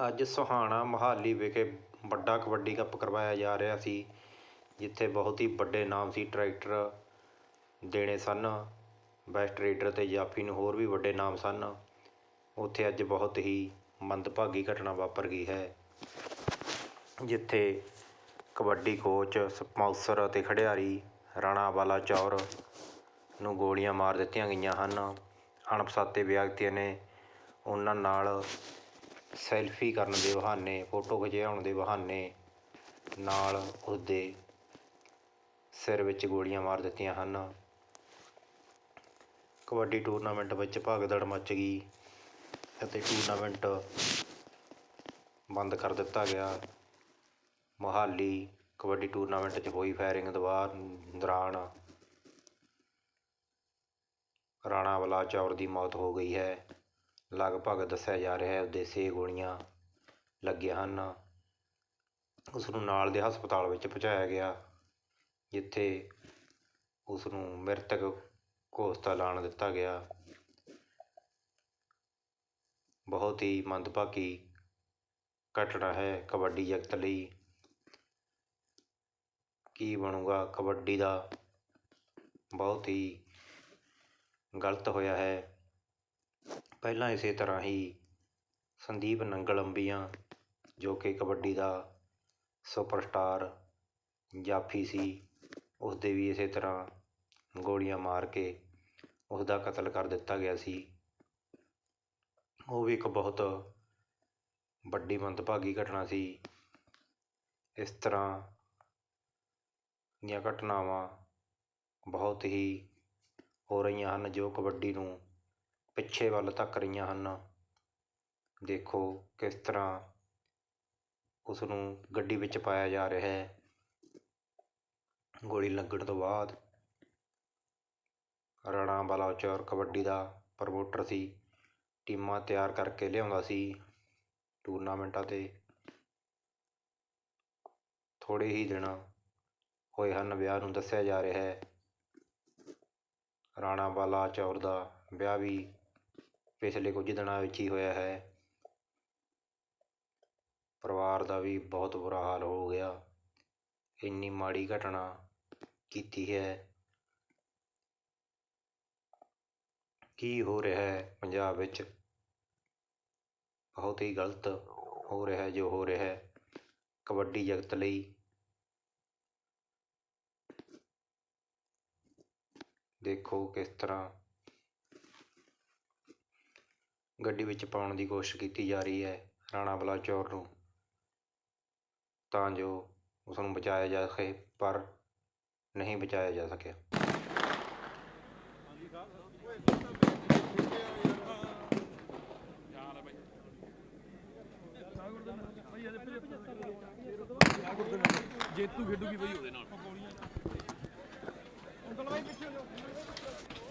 ਅੱਜ ਸੋਹਾਣਾ ਮੋਹਾਲੀ ਵਿਖੇ ਵੱਡਾ ਕਬੱਡੀ ਕੱਪ ਕਰਵਾਇਆ ਜਾ ਰਿਹਾ ਸੀ, ਜਿੱਥੇ ਬਹੁਤ ਹੀ ਵੱਡੇ ਨਾਮ ਸੀ, ਟਰੈਕਟਰ ਦੇਣੇ ਸਨ, ਬੈਸਟ ਰੇਡਰ ਅਤੇ ਜਾਫੀ ਨੂੰ ਹੋਰ ਵੀ ਵੱਡੇ ਨਾਮ ਸਨ। ਉੱਥੇ ਅੱਜ ਬਹੁਤ ਹੀ ਮੰਦਭਾਗੀ ਘਟਨਾ ਵਾਪਰ ਗਈ ਹੈ, ਜਿੱਥੇ ਕਬੱਡੀ ਕੋਚ, ਸਪਾਂਸਰ ਅਤੇ ਖਿਡਾਰੀ ਰਾਣਾ ਵਾਲਾ ਚੌਰ ਨੂੰ ਗੋਲੀਆਂ ਮਾਰ ਦਿੱਤੀਆਂ ਗਈਆਂ ਹਨ। ਅਣਪਛਾਤੇ ਵਿਅਕਤੀਆਂ ਨੇ ਉਹਨਾਂ ਨਾਲ ਸੈਲਫੀ ਕਰਨ ਦੇ ਬਹਾਨੇ, ਫੋਟੋ ਖਿਚਾਉਣ ਦੇ ਬਹਾਨੇ ਨਾਲ ਉਸਦੇ ਸਿਰ ਵਿੱਚ ਗੋਲੀਆਂ ਮਾਰ ਦਿੱਤੀਆਂ ਹਨ। ਕਬੱਡੀ ਟੂਰਨਾਮੈਂਟ ਵਿੱਚ ਭਗਦੜ ਮੱਚ ਗਈ ਅਤੇ ਟੂਰਨਾਮੈਂਟ ਬੰਦ ਕਰ ਦਿੱਤਾ ਗਿਆ। ਮੋਹਾਲੀ ਕਬੱਡੀ ਟੂਰਨਾਮੈਂਟ 'ਚ ਹੋਈ ਫਾਇਰਿੰਗ ਦਵਾ ਦੌਰਾਨ ਰਾਣਾ ਬਲਾਚੌਰ ਦੀ ਮੌਤ ਹੋ ਗਈ ਹੈ। ਲਗਭਗ ਦੱਸਿਆ ਜਾ ਰਿਹਾ ਹੈ, ਉਹਦੇ ਛੇ ਗੋਲੀਆਂ ਲੱਗੀਆਂ ਹਨ। ਉਸ ਨੂੰ ਨਾਲ ਦੇ ਹਸਪਤਾਲ ਵਿੱਚ ਪਹੁੰਚਾਇਆ ਗਿਆ, ਜਿੱਥੇ ਉਸ ਨੂੰ ਮ੍ਰਿਤਕ ਘੋਸਤਾ ਲਾਣ ਦਿੱਤਾ ਗਿਆ। ਬਹੁਤ ਹੀ ਮੰਦਭਾਗੀ ਘਟਨਾ ਹੈ ਕਬੱਡੀ ਜਗਤ ਲਈ। ਕੀ ਬਣੂਗਾ, ਕਬੱਡੀ ਦਾ ਬਹੁਤ ਹੀ ਗਲਤ ਹੋਇਆ ਹੈ। ਪਹਿਲਾਂ ਇਸੇ ਤਰ੍ਹਾਂ ਹੀ ਸੰਦੀਪ ਨੰਗਲ ਅੰਬੀਆਂ, ਜੋ ਕਿ ਕਬੱਡੀ ਦਾ ਸੁਪਰਸਟਾਰ ਜਾਫੀ ਸੀ, ਉਸਦੇ ਵੀ ਇਸੇ ਤਰ੍ਹਾਂ ਗੋਲੀਆਂ ਮਾਰ ਕੇ ਉਸਦਾ ਕਤਲ ਕਰ ਦਿੱਤਾ ਗਿਆ ਸੀ। ਉਹ ਵੀ ਇੱਕ ਬਹੁਤ ਵੱਡੀ ਮੰਦਭਾਗੀ ਘਟਨਾ ਸੀ। ਇਸ ਤਰ੍ਹਾਂ ਦੀਆਂ ਘਟਨਾਵਾਂ ਬਹੁਤ ਹੀ ਹੋ ਰਹੀਆਂ ਹਨ, ਜੋ ਕਬੱਡੀ ਨੂੰ ਪਿੱਛੇ ਵੱਲ ਧੱਕ ਰਹੀਆਂ ਹਨ। ਦੇਖੋ ਕਿਸ ਤਰ੍ਹਾਂ ਉਸ ਨੂੰ ਗੱਡੀ ਵਿੱਚ ਪਾਇਆ ਜਾ ਰਿਹਾ ਹੈ। ਗੋਲੀ ਲੱਗਣ ਤੋਂ ਬਾਅਦ ਰਾਣਾ ਬਲਾਚੌਰ ਕਬੱਡੀ ਦਾ ਪ੍ਰਮੋਟਰ ਸੀ। ਟੀਮਾਂ ਤਿਆਰ ਕਰਕੇ ਲਿਆਉਂਦਾ ਸੀ ਟੂਰਨਾਮੈਂਟਾਂ 'ਤੇ। ਥੋੜ੍ਹੇ ਹੀ ਦਿਨ ਹੋਏ ਹਨ, ਵਿਆਹ ਨੂੰ ਦੱਸਿਆ ਜਾ ਰਿਹਾ ਹੈ। ਰਾਣਾ ਬਲਾਚੌਰ ਦਾ ਵਿਆਹ ਵੀ ਪਿਛਲੇ ਕੁਝ ਦਿਨਾਂ ਵਿੱਚ ਹੀ ਹੋਇਆ ਹੈ। ਪਰਿਵਾਰ ਦਾ ਵੀ ਬਹੁਤ ਬੁਰਾ ਹਾਲ ਹੋ ਗਿਆ। ਇੰਨੀ ਮਾੜੀ ਘਟਨਾ ਕੀਤੀ ਹੈ। ਕੀ ਹੋ ਰਿਹਾ ਹੈ ਪੰਜਾਬ ਵਿੱਚ? ਬਹੁਤ ਹੀ ਗਲਤ ਹੋ ਰਿਹਾ ਜੋ ਹੋ ਰਿਹਾ ਹੈ। ਕਬੱਡੀ ਜਗਤ ਲਈ ਦੇਖੋ ਕਿਸ ਤਰ੍ਹਾਂ ਗੱਡੀ ਵਿੱਚ ਪਾਉਣ ਦੀ ਕੋਸ਼ਿਸ਼ ਕੀਤੀ ਜਾ ਰਹੀ ਹੈ ਰਾਣਾ ਬਲਾਚੌਰ ਨੂੰ। ਤਾਂ ਜੋ ਉਸ ਨੂੰ ਬਚਾਇਆ ਜਾ ਸਕੇ ਪਰ ਨਹੀਂ ਬਚਾਇਆ ਜਾ ਸਕਿਆ। ਜੇਤੂ ਖੇਡੂਗੀ ਬਈ ਉਹਦੇ ਨਾਲ। ਅੰਕਲ ਬਾਈ ਪਿੱਛੇ ਹੋ ਜਾਓ।